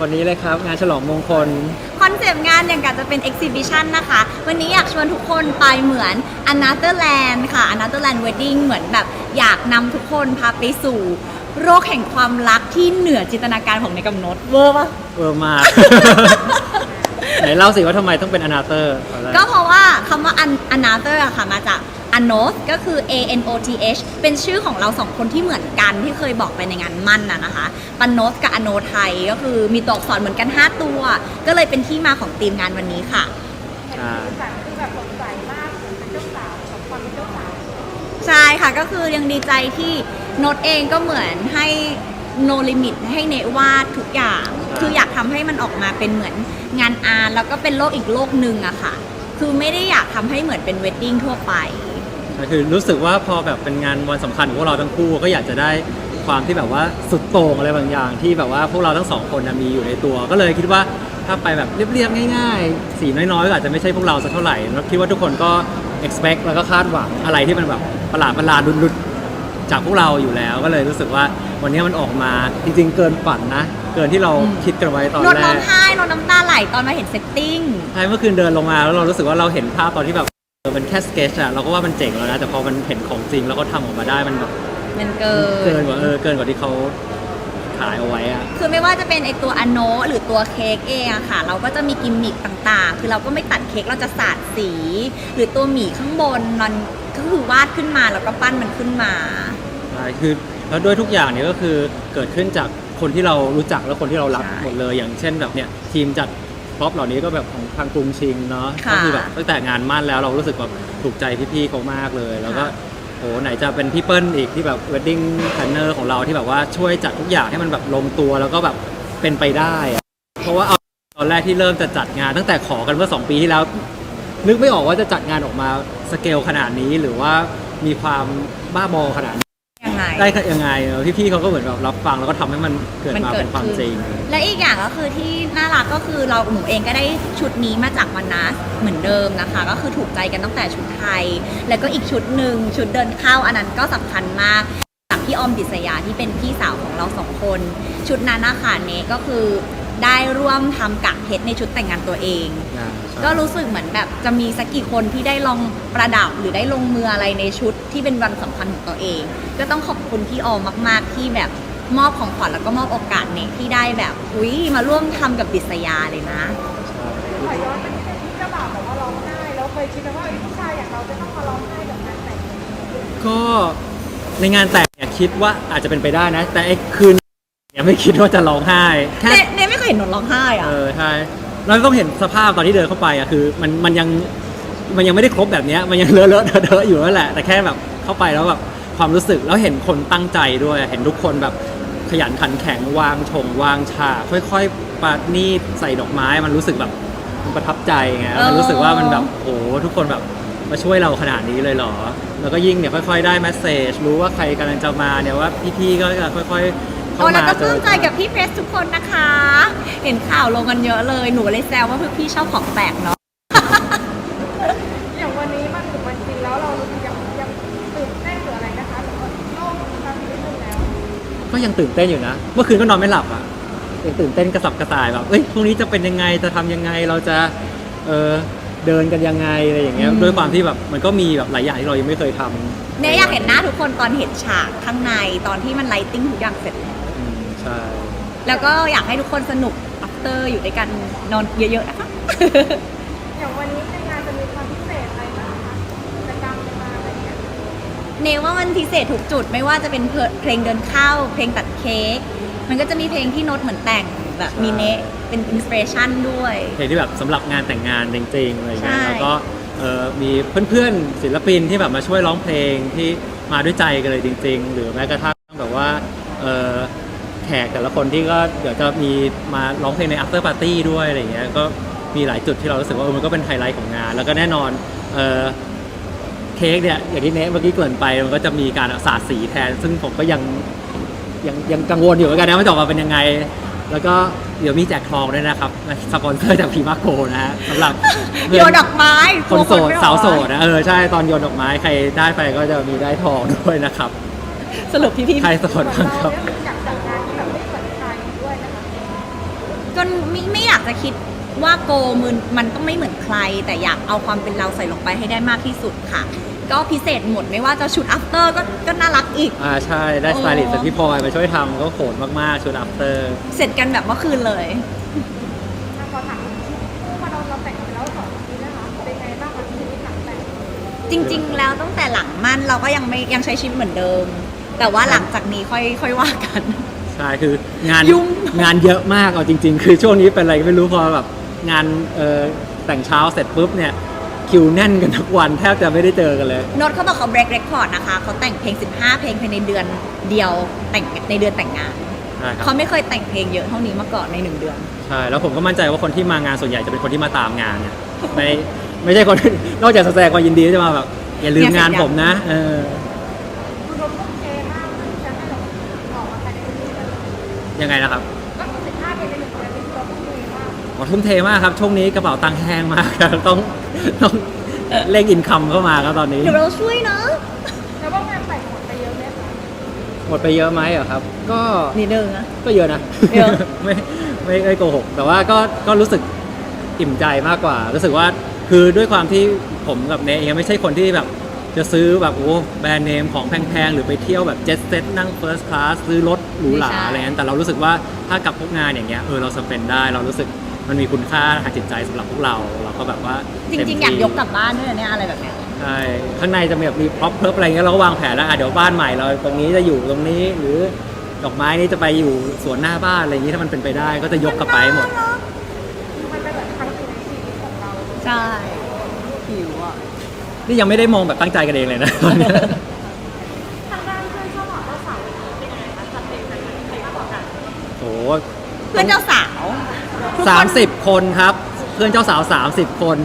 วันนี้เลยครับงานฉลองมงคล คอนเซปต์งานอย่างกับจะเป็น exhibition นะคะ วันนี้อยากชวนทุกคนไปเหมือน Another Land ค่ะ Another Land Wedding เหมือนแบบอยากนำทุกคนพาไปสู่โรคแห่งความรักที่เหนือจินตนาการของในกำหนดเวอร์ปะเออมาก ไหนเล่าสิว่าทำไมต้องเป็นอนาเตอร์ ก็เพราะว่าคำว่า an- another อะค่ะมาจาก anos ก็คือ a n o t h เป็นชื่อของเราสองคนที่เหมือนกันที่เคยบอกไปในงานมั่นนะนะคะปันโนสกับอโนไทยก็คือมีตัวอักษรเหมือนกัน 5 ตัว ก็เลยเป็นที่มาของทีมงานวันนี้ค่ะอ่าสันคือแบบสดใสมากเหมือนเป็นเจ้าสาวของความเป็นเจ้าสาวใช่ค่ะก็คือยังดีใจที่โนตเองก็เหมือนให้โนลิมิตให้เนวาดทุกอย่าง คืออยากทำให้มันออกมาเป็นเหมือนงานอาร์ตแล้วก็เป็นโลกอีกโลกหนึ่งอะค่ะ คือไม่ได้อยากทำให้เหมือนเป็นเวดดิ้งทั่วไป คือรู้สึกว่าพอแบบเป็นงานวันสำคัญของพวกเราทั้งคู่ก็อยากจะได้ความที่แบบว่าสุดโต่งอะไรบางอย่าง ที่แบบว่าพวกเราทั้งสองคนน่ะมีอยู่ในตัว ก็เลยคิดว่าถ้าไปแบบเรียบๆง่ายๆ สีน้อยๆก็อาจจะไม่ใช่พวกเราสักเท่าไหร่แล้วคิดว่าทุกคนก็ expect แล้วก็คาดหวังอะไรที่มันแบบประหลาดประหลาดๆดุดๆจากพวกเราอยู่แล้ว ก็เลยรู้สึกว่าวันนี้มันออกมาจริงๆ เกินฝันนะ เกินที่เราคิดกันไว้ตอนโนแรร้องกไห้โนน้ำตาไหลตอนมาเห็นเซตติ้ง ใช่เมื่อคืนเดินลงมาแล้วเรารู้สึกว่าเราเห็นภาพตอนที่แบบ เออเป็นแค่สเกจอะเราก็ว่ามันเจ๋งแล้วนะ แต่พอมันเห็นของจริงแล้วก็ทำออกมาได้มันแบบมันเกิเกินน กว่าเออเกินกว่าที่เขาขายเอาไว้อะ คือไม่ว่าจะเป็นไอตัวอโนหรือตัวเค้กเองอะค่ะ เราก็จะมีกิมมิคต่างๆ คือเราก็ไม่ตัดเค้กเราจะสาดสี หรือตัวหมีข้างบนนอนก็คือวาดขึ้นมาแล้วก็ปั้นมันขึ้นมา ใช่คือแล้วด้วยทุกอย่างเนี่ยก็คือเกิดขึ้นจากคนที่เรารู้จักและคนที่เรารักใช่ หมดเลยอย่างเช่นแบบเนี่ยทีมจัด พร็อพเหล่านี้ก็แบบของทางกรุงชิงเนาะค่ะก็คือแบบตั้งแต่งานมั่นแล้วเรารู้สึกแบบถูกใจพี่ๆเขามากเลย แล้วก็ค่ะโหไหนจะเป็นพี่เปิ้ลอีกที่แบบ wedding planner ของเราที่แบบว่าช่วยจัดทุกอย่างให้มันแบบลงตัวแล้วก็แบบเป็นไปได้อะเพราะว่าเอาตอนแรกที่เริ่มจะจัดงานตั้งแต่ขอกันเมื่อสองปีที่แล้ว นึกไม่ออกว่าจะจัดงานออกมาสเกลขนาดนี้หรือว่ามีความบ้าบอขนาดนี้ยัง ไงได้ยังไงเออพี่ๆเขาก็เหมือนแบบรับฟังแล้วก็ทำให้มันเกิดมันมาเกิดเป็นความขึ้นจริง และอีกอย่างก็คือที่น่ารักก็คือเราหนูเองก็ได้ชุดนี้มาจากวันนัสเหมือนเดิมนะคะ ก็คือถูกใจกันตั้งแต่ชุดไทย แล้วก็อีกชุดหนึ่งชุดเดินเข้าอันนั้นก็สำคัญมากจากพี่ออมดิษยาที่เป็นพี่สาวของเราสองคน ชุดนั้นนะคะเนก็คือ ได้ร่วมทำกากเพชรในชุดแต่งงานตัวเองก็รู้สึกเหมือนแบบจะมีสักกี่คนที่ได้ลองประดับหรือได้ลงมืออะไรในชุดที่เป็นวันสำคัญของตัวเอง ก็ต้องขอบคุณพี่ออมมาก ๆ ที่แบบมอบของขวัญแล้วก็มอบโอกาสเนี่ยที่ได้แบบอุ้ยมาร่วมทำกับดิษยาเลยนะ ขอย้อนไปที่ที่เจ้าบ่าวบอกว่าร้องไห้แล้วเคยคิดไหมว่าเอ้ยผู้ชายอย่างเราจะต้องมาร้องไห้กับงานแต่งก็ในงานแต่งเนี่ยคิดว่าอาจจะเป็นไปได้นะ แต่ไอ้คืนเนี่ยไม่คิดว่าจะร้องไห้แค่ เนเนไม่ เคยเห็นหนนร้องไห้อะเออใช่เราต้องเห็นสภาพตอนที่เดินเข้าไปอะคือ มันมันยังมันยังไม่ได้ครบแบบเนี้ยมันยังเลอะเลอะเทอะเทอะอยู่นั่นแหละ แต่แค่แบบเข้าไปแล้วแบบความรู้สึกแล้วเห็นคนตั้งใจด้วยเห็นทุกคนแบบขยันขันแข็งวางชงวางฉากค่อยๆปาดนี่ใส่ดอกไม้มันรู้สึกแบบมันประทับใจไงมันรู้สึกว่ามันแบบโอ้โหทุกคนแบบมาช่วยเราขนาดนี้เลยเหรอ แล้วก็ยิ่งเนี่ยค่อยๆ ได้แมสเซจรู้ว่าใครกำลังจะมาเนี่ยว่าพี่ๆก็จะค่อยๆ เข้าโอ้แล้วมาก็เจปลื้อมใจกับพี่เพรสทุกคนนะคะ เห็นข่าวลงกันเยอะเลย หนูเลยแซวว่าพวกพี่ชอบของแปลกเนาะ อย่างวันนี้มาถึงวันจริงแล้วเรายังยังตื่นเต้นหรืออะไรนะคะหรือว่าโลกมันทำนิดนึงแล้ว ก็ยังตื่นเต้นอยู่นะ เมื่อคืนก็นอนไม่หลับอะยังตื่นเต้นกระสับกระส่ายแบบเอ้ยพรุ่งนี้จะเป็นยังไงจะทำยังไงเราจะเออเดินกันยังไงอะไรอย่างเงี้ยอืม ด้วยความที่แบบมันก็มีแบบหลายอย่างที่เรายังไม่เคยทำ เนยอยากเห็นหน้าทุกคนตอนเห็นฉากข้างในตอนที่มันไลติ้งทุกอย่างเสร็จแล้วอืม ใช่ แล้วก็อยากให้ทุกคนสนุก after อยู่ด้วยกันนอนเยอะๆนะคะอย่างวันนี้ในงานจะมีความพิเศษอะไรบ้างคะกิจกรรมจะมาอะไรอย่างเงี้ยเนว่ามันพิเศษทุกจุดไม่ว่าจะเป็นเพลงเดินเข้า เพลงตัดเค้กมันก็จะมีเพลงที่โน้ตเหมือนแต่งแบบมีเนะเป็นอินสปิเรชันด้วย เพลงที่แบบสำหรับงานแต่งงานจริงๆอะไรอย่างเงี้ยใช่ แล้วก็เออมีเพื่อนๆศิลปินที่แบบมาช่วยร้องเพลงที่มาด้วยใจกันเลยจริง ๆ หรือแม้กระทั่งแบบว่าเออ แขกแต่ละคนที่ก็เดี๋ยวจะมีมาร้องเพลงใน after party ด้วยอะไรอย่างเงี้ยก็มีหลายจุดที่เรารู้สึกว่าเออมันก็เป็นไฮไลท์ของงาน แล้วก็แน่นอนเออเค้กเนี่ยอย่างที่เนะเมื่อกี้เกริ่นไปมันก็จะมีการสาดสีแทน ซึ่งผมก็ยังยังยังกังวลอยู่เหมือนกันนะว่าจะออกมาเป็นยังไง แล้วก็เดี๋ยวมีแจกทองด้วยนะครับสปอนเซอร์จากพีมาโกนะฮะสำหรับเพื่โยอนนดอกไม้คนโสดกลัไม่ออกสาวโสดนะเออใช่ตอนโยนดอกไม้ใครได้ไปก็จะมีได้ทองด้วยนะครับ สรุปพี่พี่ใครโสดเหมือนบ้างคเรารับ จะคิดว่าโกมันมันต้องไม่เหมือนใคร แต่อยากเอาความเป็นเราใส่ลงไปให้ได้มากที่สุดค่ะ ก็พิเศษหมดไม่ว่าจะชุด after ก็ก็น่ารักอีก อ่าใช่ได้สไตลิสต์จากพี่พลอยมาช่วยทำก็โขนมากๆชุด after เสร็จกันแบบเมื่อคืนเลยอะขอถามคู่มาเราเราแต่งไปแล้วสองปีนะคะเป็นไงบ้างคะที่นี้หลังแต่งจริง ๆ แล้วตั้งแต่หลังมั่นเราก็ยังไม่ยังใช้ชีวิตเหมือนเดิม แต่ว่าหลังจากนี้ค่อยค่อยว่ากัน ใช่คืองานยุ่ง งานเยอะมากเอาจริง ๆ คือช่วงนี้เป็นอะไรก็ไม่รู้พอแบบงานเอ่อแต่งเช้าเสร็จปุ๊บเนี่ยคิวแน่นกันทุกวันแทบจะไม่ได้เจอกันเลย โน้ตเขาบอกเขา break record นะคะ เขาแต่งเพลง 15 เพลงภายในเดือนเดียวแต่งในเดือนแต่งงาน ใช่ครับเขาไม่เคยแต่งเพลงเยอะเท่านี้มาก่อนในหนึ่งเดือน ใช่ แล้วผมก็มั่นใจว่าคนที่มางานส่วนใหญ่จะเป็นคนที่มาตามงานเนี่ยไม่ไม่ใช่คน นอกจากแสดงความยินดีจะมาแบบอย่าลืมงานผมนะเออคือ ยังไงนะครับก็คือสิบห้าเพลงในหนึ่งเดือนนี่คือเราทุ่มเทมากขอทุ่มเทมากครับ ช่วงนี้กระเป๋าตังค์แห้งมากครับต้องต้องเร่งอินคัมเข้ามาครับตอนนี้ เดี๋ยวเราช่วยเนาะแล้วว่างานแต่งหมดไปเยอะไหมคะหมดไปเยอะไหมเหรอครับ ก็นิดนึงอะก็เยอะนะเยอะ ไม่ไม่ไม่โกหก แต่ว่าก็ก็รู้สึกอิ่มใจมากกว่า รู้สึกว่าคือด้วยความที่ผมกับเนยเองไม่ใช่คนที่แบบ จะซื้อแบบโอ้แบรนด์เนมของแพงๆ หรือไปเที่ยวแบบเจ็ตเซ็ตนั่งเฟิร์สคลาสซื้อรถ หรูหราอะไรเงี้ยแต่เรารู้สึกว่าถ้ากับพวกงานอย่างเงี้ยเออเราสเปนได้เรารู้สึกมันมีคุณค่าทางจิตใจสำหรับพวกเราเราก็แบบว่าจริง ๆ อยากยกกลับบ้านด้วยนะเนี่ยอะไรแบบเนี้ยใช่ข้างในจะมีแบบมีพร็อพเพิบอะไรเงี้ยเราก็วางแผนแล้วอะเดี๋ยวบ้านใหม่เราตรงนี้จะอยู่ตรงนี้หรือดอกไม้นี่จะไปอยู่สวนหน้าบ้านอะไรอย่างนี้ถ้ามันเป็นไปได้ก็จะยกกลับไปให้หมดคือมันเป็นแบบครั้งหนึ่งในชีวิตของเราใช่หิวอะนี่ยังไม่ได้มองแบบตั้งใจกันเองเลยนะ เพื่อนเจ้าสาวทุกคนสามสิบคนครับ เพื่อนเจ้าสาวสามสิบคน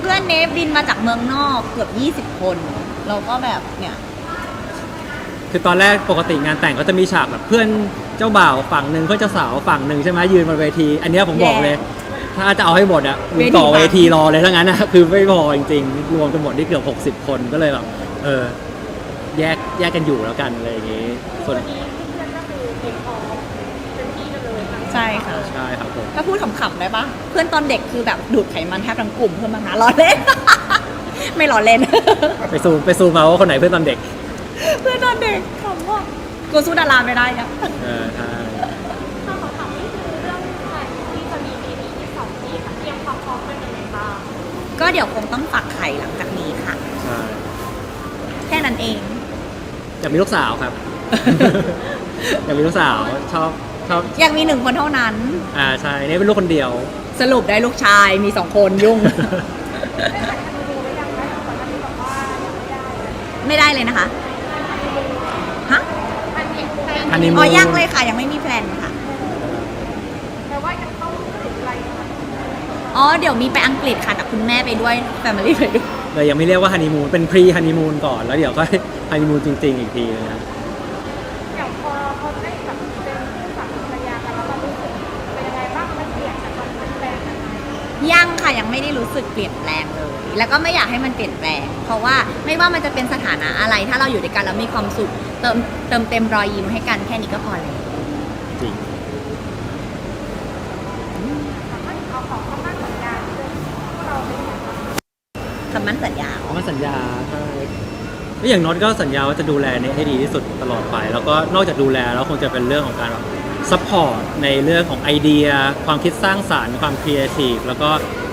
เพื่อนเนฟบินมาจากเมืองนอกเกือบ 20 คน เราก็แบบเนี่ยคือตอนแรกปกติงานแต่งก็จะมีฉากแบบเพื่อนเจ้าบ่าวฝั่งหนึ่งเพื่อนเจ้าสาวฝั่งหนึ่งใช่ไหมยืนบนเวที อันเนี้ยผมบอกเลย ถ้าจะเอาให้หมดอะเวทีต่อบังเวทีรอเลยทั้งนั้นนะคือไม่พอจริงๆรวมกันหมดที่เกือบ 60 คนก็เลยแบบเออแยกแยกกันอยู่แล้วกันอะไรอย่างงี้ส่วน ใช่ค่ะ ใช่ครับผมถ้าพูดขำๆได้ปะเพื่อนตอนเด็กคือแบบดูดไขมันแทบทั้งกลุ่มเพื่อนมาหาล้อเล่น ไม่ล้อเล่น ไปซูมไปซูมมาว่าคนไหนเพื่อนตอนเด็กเพื่อนตอนเด็กขำว่ะกูสู้ดาราไม่ได้อะเออใช่ถ้าขอถามนี่คือเรื่องแต่งที่จะมีปีนี้ที่สองปีค่ะเตรียมความพร้อมเป็นยังไงบ้างก็เดี๋ยวคงต้องฝักไข่หลังจากนี้ค่ะ ใช่แค่นั้นเองอยากมีลูกสาวครับ อยากมีลูกสาวชอบ ชอบอยากมีหนึ่งคนเท่านั้น อ่าใช่นี่เป็นลูกคนเดียว สรุปได้ลูกชายมีสองคนยุ่ง ไม่ได้เลยนะคะฮะอันนี้แต่ฮันนีมูน อ๋อยังเลยค่ะ ยังไม่มีแพลนค่ะแต่ว่ายังต้องติดอะไรคะอ๋อเดี๋ยวมีไปอังกฤษค่ะแต่คุณแม่ไปด้วยแฟมิลี่ไปด้วย เลยยังไม่เรียกว่าฮันนีมูนเป็นพรีฮันนีมูนก่อนแล้วเดี๋ยวก็ฮันนีมูนจริง ๆ อีกทีนะอย่า ยังค่ะยังไม่ได้รู้สึกเปลี่ยนแปลงเลย แล้วก็ไม่อยากให้มันเปลี่ยนแปลง เพราะว่าไม่ว่ามันจะเป็นสถานะอะไร ถ้าเราอยู่ด้วยกันแล้วมีความสุขเติมเติมเต็มรอยยิ้มให้กันแค่นี้ก็พอแล้วจริงสามารถเอาของเข้ามาสัญญาด้วยพวกเราเป็นยังไงบ้างคำมั่นสัญญาเพราะมันสัญญาใช่ก็อย่างน็อตก็สัญญาว่าจะดูแลเนยให้ดีที่สุดตลอดไป แล้วก็นอกจากดูแลแล้วคงจะเป็นเรื่องของการแบบ ซัพพอร์ตในเรื่องของไอเดีย ความคิดสร้างสารรค์ ความครีเอทีฟแล้วก็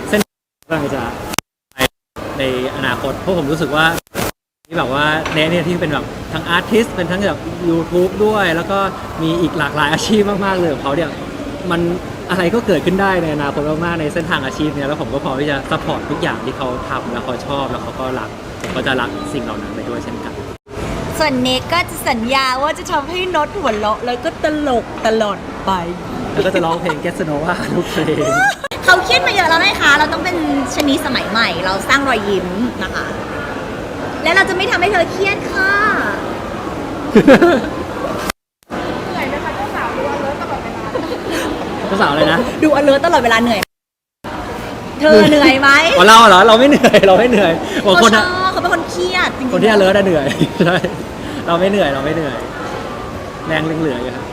เส้นกำลังจะไปในอนาคต เพราะผมรู้สึกว่าที่แบบว่าเนเนี่ยที่เป็นแบบทั้งอาร์ติสเป็นทั้งแบบ YouTube ด้วย แล้วก็มีอีกหลากหลายอาชีพมาก ๆ เลยของเขาเนี่ยมันอะไรก็เกิดขึ้นได้ในอนาคตมากๆในเส้นทางอาชีพเนี่ยแล้วผมก็พร้อมที่จะซัพพอร์ตทุกอย่างที่เขาทำแล้วเขาชอบแล้วเขาก็รักผมก็จะรักสิ่งเหล่านั้นไปด้วยเช่นกัน ส่วนเนกก็จะสัญญาว่าจะทำให้น็อตหัวเราะแล้วก็ตลกตลอดไป แล้วก็จะร้องเพลง Get to Know ว่าทุกเพลงเขาเครียดมาเยอะแล้วนะคะ เราต้องเป็นชนีสมัยใหม่ เราสร้างรอยยิ้มนะคะ และเราจะไม่ทำให้เธอเครียดค่ะเหนื่อยไหมคะเจ้าสาวดูว่าเลิศตลอดเวลาเจ้าสาวอะไรนะ ดู alert ตลอดเวลาเหนื่อย เธอเหนื่อยไหมอ๋อเราเหรอเราไม่เหนื่อยเราไม่เหนื่อยบางเขาคนชอะอบ เขาเป็นคนเครียดจริงๆคนที่ alert อะเหนื่อย ใช่ เราไม่เหนื่อยเราไม่เหนื่อย แรงเหลือๆอยู่ครับ